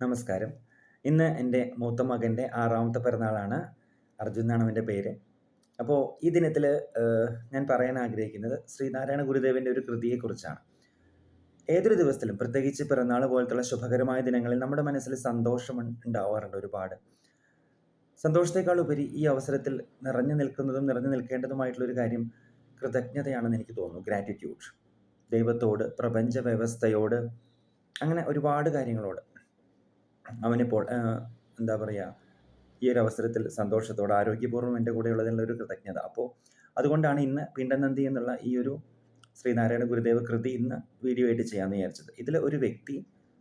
നമസ്കാരം. ഇന്ന് എന്റെ മൂത്ത മകന്റെ ആറാമത്തെ പിറന്നാളാണ്. അർജുൻ എന്നാണ് അവന്റെ പേര്. അപ്പോൾ ഈ ദിനത്തിൽ ഞാൻ പറയാൻ ആഗ്രഹിക്കുന്നത് ശ്രീനാരായണ ഗുരുദേവന്റെ ഒരു കൃതിയെക്കുറിച്ചാണ്. ഏതൊരു ദിവസത്തിലും പ്രത്യേകിച്ച് പിറന്നാൾ പോലത്തുള്ള ശുഭകരമായ ദിനങ്ങളിൽ നമ്മുടെ മനസ്സിൽ സന്തോഷം ഉണ്ടാവാറുണ്ട് ഒരുപാട്. സന്തോഷത്തെക്കാൾ ഉപരി ഈ അവസരത്തിൽ നിറഞ്ഞു നിൽക്കുന്നതും നിറഞ്ഞു നിൽക്കേണ്ടതുമായിട്ടുള്ള ഒരു കാര്യം കൃതജ്ഞതയാണെന്ന് എനിക്ക് തോന്നുന്നു ഗ്രാറ്റിറ്റ്യൂഡ് ദൈവത്തോട് പ്രപഞ്ച വ്യവസ്ഥയോട് അങ്ങനെ ഒരുപാട് കാര്യങ്ങളോട്. അവനിപ്പോൾ എന്താ പറയുക ഈ ഒരു അവസരത്തിൽ സന്തോഷത്തോടെ ആരോഗ്യപൂർവം എന്റെ കൂടെ ഉള്ളതിനുള്ള ഒരു കൃതജ്ഞത. അപ്പോൾ അതുകൊണ്ടാണ് ഇന്ന് പിണ്ടനന്ദി എന്നുള്ള ഈ ഒരു ശ്രീനാരായണ ഗുരുദേവ കൃതി ഇന്ന് വീഡിയോ ആയിട്ട് ചെയ്യാമെന്ന് വിചാരിച്ചത്. ഇതിൽ ഒരു വ്യക്തി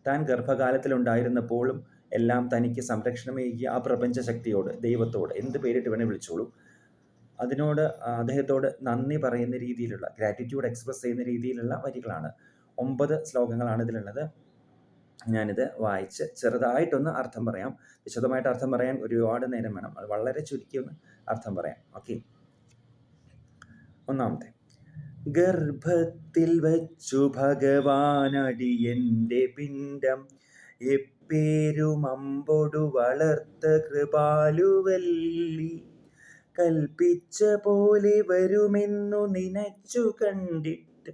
താൻ ഗർഭകാലത്തിലുണ്ടായിരുന്നപ്പോഴും എല്ലാം തനിക്ക് സംരക്ഷണമേകിയ ആ പ്രപഞ്ച ശക്തിയോട് ദൈവത്തോട് എന്ത് പേരിട്ട് വേണേൽ വിളിച്ചോളൂ. അതിനോട് അദ്ദേഹത്തോട് നന്ദി പറയുന്ന രീതിയിലുള്ള ഗ്രാറ്റിറ്റ്യൂഡ് എക്സ്പ്രസ് ചെയ്യുന്ന രീതിയിലുള്ള വരികളാണ്. ഒമ്പത് ശ്ലോകങ്ങളാണ് ഇതിലുള്ളത്. ഞാനിത് വായിച്ച് ചെറുതായിട്ടൊന്ന് അർത്ഥം പറയാം. വിശദമായിട്ട് അർത്ഥം പറയാൻ ഒരുപാട് നേരം വേണം. അത് വളരെ ചുരുക്കി ഒന്ന് അർത്ഥം പറയാം. ഓക്കെ. ഒന്നാമത്തെ. ഗർഭത്തിൽ വച്ചു ഭഗവാനടിയന്റെ പിണ്ടം. എപ്പേരും അമ്പൊടു വളർത്ത കൃപാലുവല്ലി. കൽപ്പിച്ച പോലെ വരുമെന്നു നിനച്ചു കണ്ടിട്ട്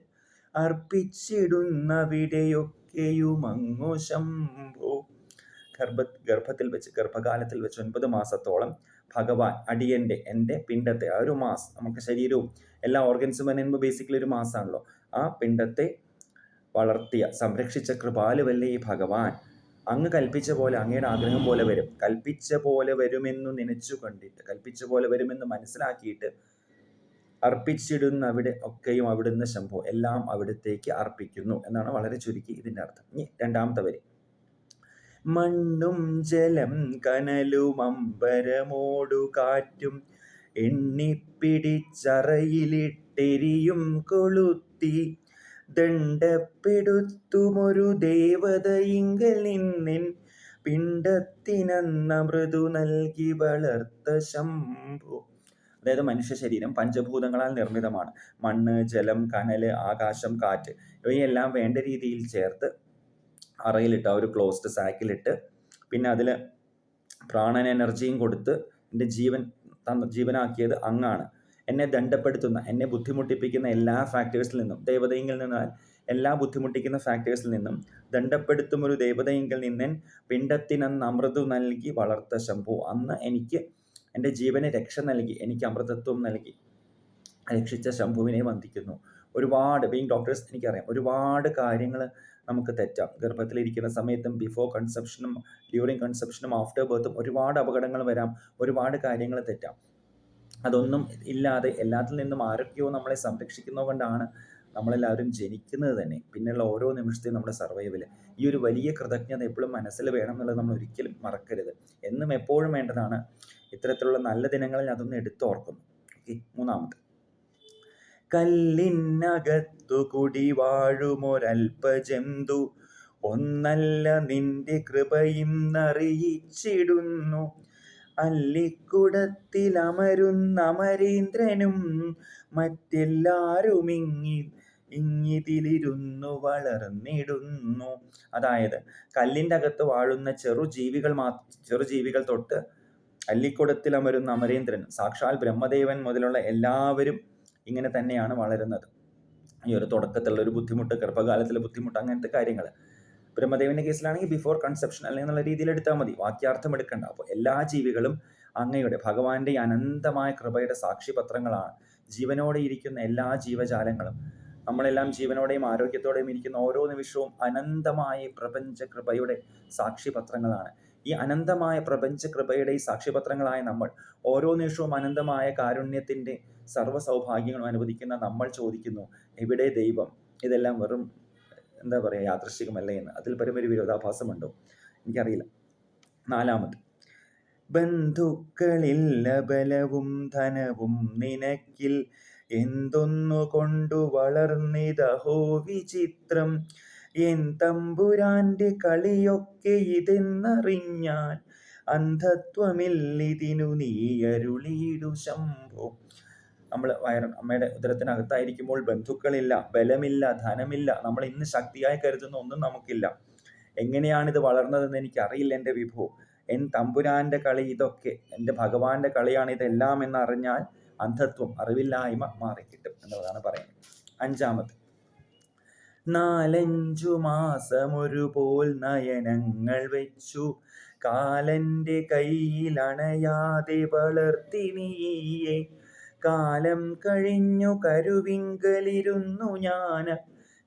അർപ്പിച്ചിടുന്നവിടെയൊക്കെയും അങ്ങു ശംഭോ. ഗർഭ ഗർഭത്തിൽ വെച്ച് ഗർഭകാലത്തിൽ വെച്ച് ഒൻപത് മാസത്തോളം ഭഗവാൻ അടിയന്റെ എന്റെ പിണ്ടത്തെ ആ ഒരു മാസം നമുക്ക് ശരീരവും എല്ലാ ഓർഗൻസും പറയുമ്പോൾ ബേസിക്കലി ഒരു മാസമാണല്ലോ ആ പിണ്ടത്തെ വളർത്തിയ സംരക്ഷിച്ച കൃപാലുവല്ലേ ഈ ഭഗവാൻ? അങ്ങ് കൽപ്പിച്ച പോലെ അങ്ങയുടെ ആഗ്രഹം പോലെ വരും. കൽപ്പിച്ച പോലെ വരുമെന്ന് നനച്ചു കണ്ടിട്ട് കൽപ്പിച്ച പോലെ വരുമെന്ന് മനസ്സിലാക്കിയിട്ട് അർപ്പിച്ചിടുന്ന അവിടെ ഒക്കെയും അവിടുന്ന് ശംഭോ എല്ലാം അവിടത്തേക്ക് അർപ്പിക്കുന്നു എന്നാണ് വളരെ ചുരുക്കി ഇതിന്റെ അർത്ഥം. ഇനി രണ്ടാമത്തെ വരി. മണ്ണും ജലം കനലും അമ്പരമോടു കാറ്റും എണ്ണിപ്പിടിച്ചറയിലിട്ടെരിയും കൊളുത്തി ദണ്ഡപ്പെടുത്തുമൊരു ദേവതയിങ്കൽ നിന്നിൻ പിണ്ടത്തിനന്ന മൃദു നൽകി വളർത്ത ശംഭു. അതായത് മനുഷ്യ ശരീരം പഞ്ചഭൂതങ്ങളാൽ നിർമ്മിതമാണ്. മണ്ണ് ജലം കനൽ ആകാശം കാറ്റ് ഇവയെല്ലാം വേണ്ട രീതിയിൽ ചേർത്ത് അറയിലിട്ട് ഒരു ക്ലോസ്ഡ് സാക്കിലിട്ട് പിന്നെ അതിൽ പ്രാണൻ എനർജിയും കൊടുത്ത് എന്റെ ജീവൻ തന്ന ജീവനാക്കിയത് അങ്ങാണ്. എന്നെ ദണ്ഡപ്പെടുത്തുന്ന എന്നെ ബുദ്ധിമുട്ടിപ്പിക്കുന്ന എല്ലാ ഫാക്ടേഴ്സിൽ നിന്നും ദേവതയിങ്കിൽ നിന്നാൽ എല്ലാ ബുദ്ധിമുട്ടിക്കുന്ന ഫാക്ടേഴ്സിൽ നിന്നും ദണ്ഡപ്പെടുത്തും ഒരു ദൈവതയെങ്കിൽ നിന്നൻ പിണ്ടത്തിനന്ന് അമൃതു നൽകി വളർത്ത ശംഭു. അന്ന് എനിക്ക് എന്റെ ജീവന് രക്ഷ നൽകി എനിക്ക് അമൃതത്വം നൽകി രക്ഷിച്ച ശംഭുവിനെ വന്ദിക്കുന്നു. ഒരുപാട് ബീങ് ഡോക്ടേഴ്സ് എനിക്കറിയാം ഒരുപാട് കാര്യങ്ങൾ നമുക്ക് തെറ്റാം. ഗർഭത്തിലിരിക്കുന്ന സമയത്തും ബിഫോർ കൺസെപ്ഷനും ഡ്യൂറിങ് കൺസെപ്ഷനും ആഫ്റ്റർ ബർത്തും ഒരുപാട് അപകടങ്ങൾ വരാം ഒരുപാട് കാര്യങ്ങൾ തെറ്റാം. അതൊന്നും ഇല്ലാതെ എല്ലാത്തിൽ നിന്നും ആരൊക്കെയോ നമ്മളെ സംരക്ഷിക്കുന്നത് കൊണ്ടാണ് നമ്മളെല്ലാവരും ജനിക്കുന്നത് തന്നെ. പിന്നെയുള്ള ഓരോ നിമിഷത്തെയും നമ്മുടെ സർവൈവൽ ഈ ഒരു വലിയ കൃതജ്ഞത എപ്പോഴും മനസ്സിൽ വേണം എന്നുള്ളത് നമ്മൾ ഒരിക്കലും മറക്കരുത്. എന്നും എപ്പോഴും വേണ്ടതാണ് ഇത്തരത്തിലുള്ള നല്ല ദിനങ്ങളിൽ അതൊന്ന് എടുത്തോർക്കുന്നു. ഓക്കെ മൂന്നാമത് കല്ലിനകത്തു കുടി വാഴുമൊരൽപ്പജന്തു ഒന്നല്ല നിന്റെ കൃപയും നറിയിച്ചിടുന്നു. അല്ലിക്കുടത്തിൽ അമരുന്ന അമരീന്ദ്രനും മറ്റെല്ലാരും ഇങ്ങി ഇങ്ങിതിലിരുന്നു വളർന്നിടുന്നു. അതായത് കല്ലിന്റെ അകത്ത് വാഴുന്ന ചെറു ജീവികൾ മാ ചെറു ജീവികൾ തൊട്ട് അല്ലിക്കുടത്തിൽ അമരുന്ന അമരേന്ദ്രൻ സാക്ഷാൽ ബ്രഹ്മദേവൻ മുതലുള്ള എല്ലാവരും ഇങ്ങനെ തന്നെയാണ് വളരുന്നത്. ഈ ഒരു തുടക്കത്തിലുള്ള ഒരു ബുദ്ധിമുട്ട് ഗർഭകാലത്തിലെ ബുദ്ധിമുട്ട് അങ്ങനത്തെ കാര്യങ്ങൾ. ബ്രഹ്മദേവന്റെ കേസിലാണെങ്കിൽ ബിഫോർ കൺസെപ്ഷൻ അല്ലെങ്കിൽ എന്നുള്ള രീതിയിൽ എടുത്താൽ മതി. വാക്യാർത്ഥം എടുക്കണ്ട. അപ്പോൾ എല്ലാ ജീവികളും അങ്ങയുടെ ഭഗവാന്റെ അനന്തമായ കൃപയുടെ സാക്ഷിപത്രങ്ങളാണ് ജീവനോടെ ഇരിക്കുന്ന എല്ലാ ജീവജാലങ്ങളും. നമ്മളെല്ലാം ജീവനോടെയും ആരോഗ്യത്തോടെയും ഇരിക്കുന്ന ഓരോ നിമിഷവും അനന്തമായ പ്രപഞ്ച കൃപയുടെ സാക്ഷിപത്രങ്ങളാണ് ഈ അനന്തമായ പ്രപഞ്ച കൃപയുടെ ഈ സാക്ഷ്യപത്രങ്ങളായ നമ്മൾ ഓരോ നിമിഷവും അനന്തമായ കാരുണ്യത്തിന്റെ സർവ സൗഭാഗ്യങ്ങളും അനുവദിക്കുന്ന നമ്മൾ ചോദിക്കുന്നു എവിടെ ദൈവം? ഇതെല്ലാം വെറും എന്താ പറയുക യാദൃശികമല്ലേ എന്ന്. അതിൽ പരം ഒരു വിരോധാഭാസമുണ്ടോ? എനിക്കറിയില്ല. നാലാമത്. ബന്ധുക്കളില്ല ബലവും ധനവും നിനക്കിൽ എന്തൊന്നു കൊണ്ടു വളർന്നിതഹോ വിചിത്രം? എൻ തമ്പുരാന്റെ കളിയൊക്കെ ഇതെന്നറിഞ്ഞാൽ അന്ധത്വമില്ലിതിനു നീ അരുളിയിടു ശംഭോ. നമ്മൾ വയർ അമ്മയുടെ ഉദരത്തിനകത്തായിരിക്കുമ്പോൾ ബന്ധുക്കളില്ല ബലമില്ല ധനമില്ല നമ്മൾ ഇന്ന് ശക്തിയായി കരുതുന്ന ഒന്നും നമുക്കില്ല. എങ്ങനെയാണിത് വളർന്നതെന്ന് എനിക്കറിയില്ല എന്റെ വിഭു. എൻ തമ്പുരാന്റെ കളി ഇതൊക്കെ എന്റെ ഭഗവാന്റെ കളിയാണ് ഇതെല്ലാം എന്നറിഞ്ഞാൽ അന്ധത്വം അറിവില്ലായ്മ മാറിക്കിട്ടും എന്നുള്ളതാണ് പറയുന്നത്. അഞ്ചാമത് നാലഞ്ചു മാസമൊരുപോൽ നയനങ്ങൾ വെച്ചു. കാലന്റെ കയ്യിലണയാതെ വളർത്തി നീയെ കാലം കഴിഞ്ഞു കരുവിങ്കലിരുന്നു ഞാൻ.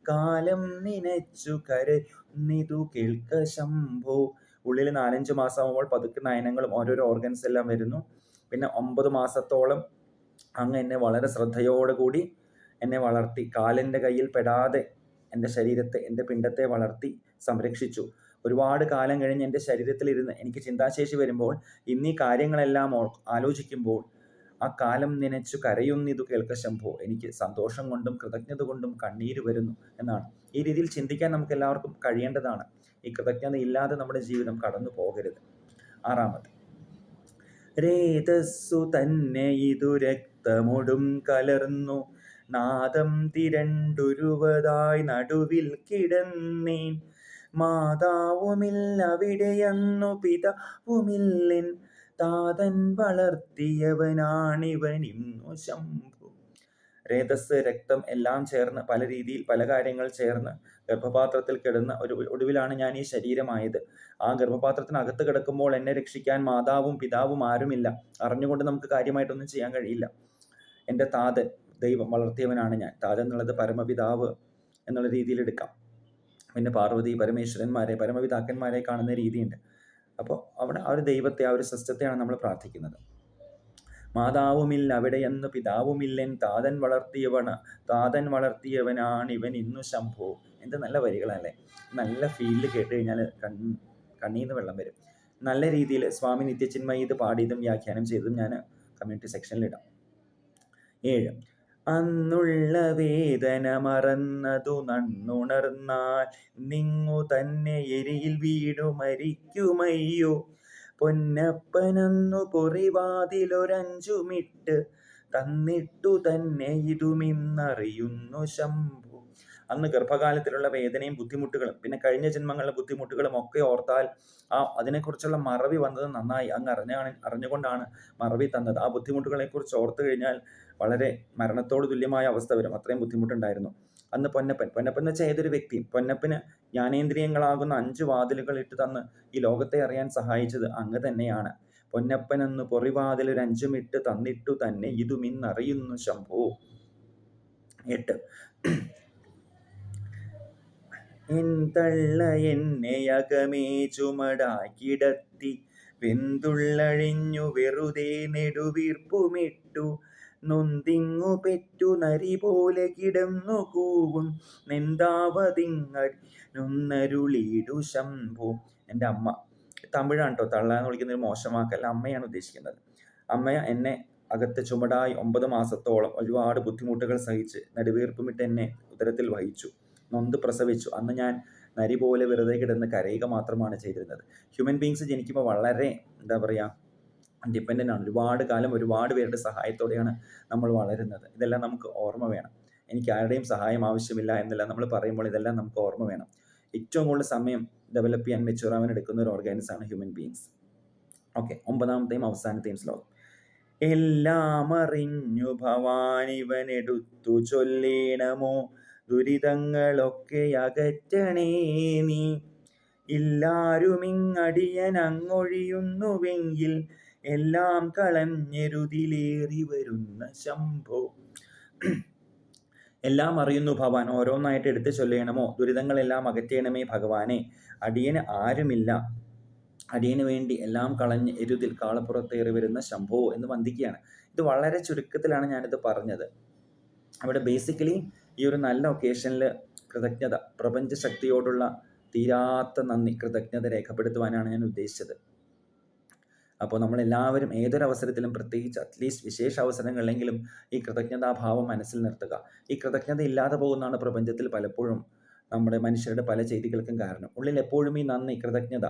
കാലം നിനച്ചു കരയുന്നിതു കേൾക്ക ശംഭോ. ഉള്ളിൽ നാലഞ്ച് മാസമാകുമ്പോൾ പതുക്കെ നയനങ്ങളും ഓരോരോ ഓർഗൻസ് എല്ലാം വരുന്നു. പിന്നെ ഒമ്പത് മാസത്തോളം അങ്ങ് എന്നെ വളരെ ശ്രദ്ധയോടുകൂടി എന്നെ വളർത്തി. കാലിന്റെ കയ്യിൽ പെടാതെ എന്റെ ശരീരത്തെ എന്റെ പിണ്ടത്തെ വളർത്തി സംരക്ഷിച്ചു. ഒരുപാട് കാലം കഴിഞ്ഞ് എന്റെ ശരീരത്തിലിരുന്ന് എനിക്ക് ചിന്താശേഷി വരുമ്പോൾ ഇന്നീ കാര്യങ്ങളെല്ലാം ആലോചിക്കുമ്പോൾ ആ കാലം നനച്ചു കരയുന്നിതു കേൾക്ക ശംഭോ എനിക്ക് സന്തോഷം കൊണ്ടും കൃതജ്ഞത കൊണ്ടും കണ്ണീര് വരുന്നു എന്നാണ്. ഈ രീതിയിൽ ചിന്തിക്കാൻ നമുക്ക് എല്ലാവർക്കും കഴിയേണ്ടതാണ്. ഈ കൃതജ്ഞത ഇല്ലാതെ നമ്മുടെ ജീവിതം കടന്നു പോകരുത്. ആറാമത്. രേതസ്സു തന്നെ ഇതു രക്തമൊടും കലർന്നു. നാദം തിരണ്ടുരുവതായി നടുവിൽ കിടന്നേൻ. മാതാവുമില്ലവിടെയെന്നു പിതാവുമില്ലെൻ. താതൻ വളർത്തിയവനാണിവനിന്നു ശംഭു. രേതസ് രക്തം എല്ലാം ചേർന്ന് പല രീതിയിൽ പല കാര്യങ്ങൾ ചേർന്ന് ഗർഭപാത്രത്തിൽ കിടന്ന ഒരു ഒടുവിലാണ് ഞാൻ ഈ ശരീരമായത്. ആ ഗർഭപാത്രത്തിനകത്ത് കിടക്കുമ്പോൾ എന്നെ രക്ഷിക്കാൻ മാതാവും പിതാവും ആരുമില്ല. അറിഞ്ഞുകൊണ്ട് നമുക്ക് കാര്യമായിട്ടൊന്നും ചെയ്യാൻ കഴിയില്ല. എന്റെ താതൻ ദൈവം വളർത്തിയവനാണ് ഞാൻ. താജൻ എന്നുള്ളത് പരമപിതാവ് എന്നുള്ള രീതിയിൽ എടുക്കാം. പിന്നെ പാർവതി പരമേശ്വരന്മാരെ പരമപിതാക്കന്മാരെ കാണുന്ന രീതിയുണ്ട്. അപ്പോൾ അവിടെ ആ ഒരു ദൈവത്തെ ആ ഒരു സിസ്റ്റത്തെയാണ് നമ്മൾ പ്രാർത്ഥിക്കുന്നത്. മാതാവുമില്ല അവിടെയെന്ന് പിതാവുമില്ലൻ താതൻ വളർത്തിയവണ താതൻ വളർത്തിയവനാണ് ഇവൻ ഇന്നു ശംഭു. എന്ത് നല്ല വരികളല്ലേ. നല്ല ഫീലിൽ കേട്ട് കഴിഞ്ഞാൽ കൺ കണ്ണീന്ന് വെള്ളം വരും. നല്ല രീതിയിൽ സ്വാമി നിത്യചിന്മയി ഇത് പാടിയതും വ്യാഖ്യാനം ചെയ്തതും ഞാൻ കമ്മ്യൂണിറ്റി സെക്ഷനിൽ ഇടാം. ഏഴ് അന്നുള്ള വേദന മറന്നതു നണ്ണുണർന്നാൽ നിങ്ങു തന്നെ എരിയിൽ വീടു മരിക്കുമയ്യോ? പൊന്നപ്പനന്നു പൊറിവാതിലൊരഞ്ചുമിട്ട് തന്നിട്ടു തന്നെ ഇതുമിന്നറിയുന്നു ശംഭു. അന്ന് ഗർഭകാലത്തിലുള്ള വേദനയും ബുദ്ധിമുട്ടുകളും പിന്നെ കഴിഞ്ഞ ജന്മങ്ങളിലെ ബുദ്ധിമുട്ടുകളും ഒക്കെ ഓർത്താൽ ആ അതിനെക്കുറിച്ചുള്ള മറവി വന്നത് നന്നായി. അങ്ങ് അറിഞ്ഞാണ് അറിഞ്ഞുകൊണ്ടാണ് മറവി തന്നത്. ആ ബുദ്ധിമുട്ടുകളെക്കുറിച്ച് ഓർത്തു കഴിഞ്ഞാൽ വളരെ മരണത്തോട് തുല്യമായ അവസ്ഥ വരും. അത്രയും ബുദ്ധിമുട്ടുണ്ടായിരുന്നു. അന്ന് പൊന്നപ്പൻ പൊന്നപ്പൻ എന്ന് വെച്ചാൽ ഏതൊരു വ്യക്തിയും പൊന്നപ്പന് ജ്ഞാനേന്ദ്രിയങ്ങളാകുന്ന അഞ്ച് വാതിലുകൾ ഇട്ട് തന്ന് ഈ ലോകത്തെ അറിയാൻ സഹായിച്ചത് അങ്ങ് തന്നെയാണ്. പൊന്നപ്പൻ എന്ന് പൊറിവാതിൽ അഞ്ചുമിട്ട് തന്നിട്ടു തന്നെ ഇതുമിന്നറിയുന്നു ശംഭു. എട്ട്. എൻ എന്നെ അകമേ ചുമടാക്കിടത്തി. വെന്തുള്ളഴിഞ്ഞു വെറുതെ നെടുവീർപ്പുമിട്ടു. നൊന്തിങ്ങു പെറ്റു നരി പോലെ കിടന്നു കൂവും. നെന്താവതിങ്ങരുളീടു ശംഭു. എന്റെ അമ്മ. തമിഴാണ് കേട്ടോ തള്ള എന്ന് വിളിക്കുന്ന ഒരു മോശമാക്കല്ല അമ്മയാണ് ഉദ്ദേശിക്കുന്നത്. അമ്മ എന്നെ അകത്ത് ചുമടായി ഒമ്പത് മാസത്തോളം ഒരുപാട് ബുദ്ധിമുട്ടുകൾ സഹിച്ച് നടുവീർപ്പുമിട്ട് എന്നെ ഉദരത്തിൽ വഹിച്ചു. നൊന്ത് പ്രസവിച്ചു. അന്ന് ഞാൻ നരി പോലെ വെറുതെ കിടന്ന് കരയുക മാത്രമാണ് ചെയ്തിരുന്നത്. ഹ്യൂമൻ ബീങ്സ് ജനിക്കുമ്പോൾ വളരെ എന്താ പറയുക ഡിപ്പെൻഡന്റ് ആണ്. ഒരുപാട് കാലം ഒരുപാട് പേരുടെ സഹായത്തോടെയാണ് നമ്മൾ വളരുന്നത്. ഇതെല്ലാം നമുക്ക് ഓർമ്മ വേണം. എനിക്ക് ആരുടെയും സഹായം ആവശ്യമില്ല എന്നെല്ലാം നമ്മൾ പറയുമ്പോൾ ഇതെല്ലാം നമുക്ക് ഓർമ്മ വേണം. ഏറ്റവും കൂടുതൽ സമയം ഡെവലപ്പ് ചെയ്യാൻ മെച്ചൂർ ആവാൻ എടുക്കുന്ന ഒരു ഓർഗാനിസ് ആണ് ഹ്യൂമൻ ബീങ്സ് ഓക്കെ ഒമ്പതാമത്തെയും അവസാനത്തെയും ശ്ലോകം. എല്ലാം അറിഞ്ഞു ഭവാനിവനെടുത്തു ചൊല്ലേണമോ? ദുരിതങ്ങളൊക്കെ അകറ്റണേ നീ. ഇല്ലാരുമിങ്ങടിയൻ അങ്ങൊഴിയുന്നുവെങ്കിൽ എല്ലാം കളഞ്ഞെരുതിലേറി വരുന്ന ശംഭോ. എല്ലാം അറിയുന്നു ഭവാൻ. ഓരോന്നായിട്ട് എടുത്ത് ചൊല്ലണമോ? ദുരിതങ്ങളെല്ലാം അകറ്റണമേ ഭഗവാനെ. അടിയന് ആരുമില്ല. അടിയന് വേണ്ടി എല്ലാം കളഞ്ഞ് എരുതിൽ കാളപ്പുറത്തേറി വരുന്ന ശംഭോ എന്ന് വന്ദിക്കുകയാണ്. ഇത് വളരെ ചുരുക്കത്തിലാണ് ഞാനിത് പറഞ്ഞത്. അവിടെ ബേസിക്കലി ഈ ഒരു നല്ല ഒക്കേഷനിൽ കൃതജ്ഞത പ്രപഞ്ച ശക്തിയോടുള്ള തീരാത്ത നന്ദി കൃതജ്ഞത രേഖപ്പെടുത്തുവാനാണ് ഞാൻ ഉദ്ദേശിച്ചത്. അപ്പോൾ നമ്മളെല്ലാവരും ഏതൊരവസരത്തിലും പ്രത്യേകിച്ച് അറ്റ്ലീസ്റ്റ് വിശേഷ അവസരങ്ങളിലെങ്കിലും ഈ കൃതജ്ഞതാഭാവം മനസ്സിൽ നിർത്തുക. ഈ കൃതജ്ഞത ഇല്ലാതെ പോകുന്നതാണ് പ്രപഞ്ചത്തിൽ പലപ്പോഴും നമ്മുടെ മനുഷ്യരുടെ പല ചെയ്തികൾക്കും കാരണം. ഉള്ളിൽ എപ്പോഴും ഈ നന്ദി കൃതജ്ഞത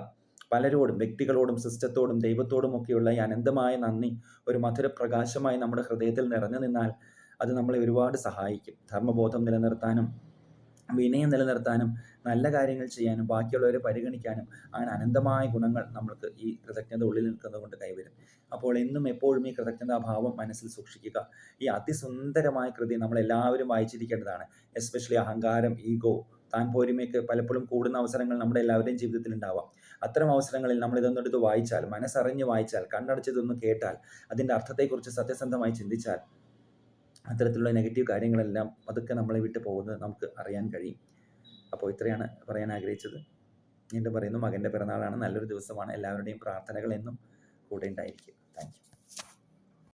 പലരോടും വ്യക്തികളോടും സിസ്റ്റത്തോടും ദൈവത്തോടും ഒക്കെയുള്ള ഈ അനന്തമായ നന്ദി ഒരു മധുരപ്രകാശമായി നമ്മുടെ ഹൃദയത്തിൽ നിറഞ്ഞു നിന്നാൽ അത് നമ്മളെ ഒരുപാട് സഹായിക്കും. ധർമ്മബോധം നിലനിർത്താനും വിനയം നിലനിർത്താനും നല്ല കാര്യങ്ങൾ ചെയ്യാനും ബാക്കിയുള്ളവരെ പരിഗണിക്കാനും അങ്ങനെ അനന്തമായ ഗുണങ്ങൾ നമ്മൾക്ക് ഈ കൃതജ്ഞത ഉള്ളിൽ നിൽക്കുന്നത് കൊണ്ട് കൈവരും. അപ്പോൾ എന്നും എപ്പോഴും ഈ കൃതജ്ഞതാഭാവം മനസ്സിൽ സൂക്ഷിക്കുക. ഈ അതിസുന്ദരമായ കൃതി നമ്മളെല്ലാവരും വായിച്ചിരിക്കേണ്ടതാണ്. എസ്പെഷ്യലി അഹങ്കാരം ഈഗോ താൻ പോരുമയ്ക്ക് പലപ്പോഴും കൂടുന്ന അവസരങ്ങൾ നമ്മുടെ എല്ലാവരുടെയും ജീവിതത്തിൽ ഉണ്ടാവാം. അത്തരം അവസരങ്ങളിൽ നമ്മൾ ഇതൊന്നെടുത്ത് വായിച്ചാൽ മനസ്സറിഞ്ഞ് വായിച്ചാൽ കണ്ണടച്ചതൊന്ന് കേട്ടാൽ അതിന്റെ അർത്ഥത്തെക്കുറിച്ച് സത്യസന്ധമായി ചിന്തിച്ചാൽ അത്തരത്തിലുള്ള നെഗറ്റീവ് കാര്യങ്ങളെല്ലാം അതൊക്കെ നമ്മളെ വിട്ട് പോകുന്നത് നമുക്ക് അറിയാൻ കഴിയും. അപ്പോൾ ഇത്രയാണ് പറയാൻ ആഗ്രഹിച്ചത്. വീണ്ടും പറയുന്നു മകന്റെ പിറന്നാളാണ് നല്ലൊരു ദിവസമാണ്. എല്ലാവരുടെയും പ്രാർത്ഥനകൾ എന്നും കൂടെ ഉണ്ടായിരിക്കും. താങ്ക്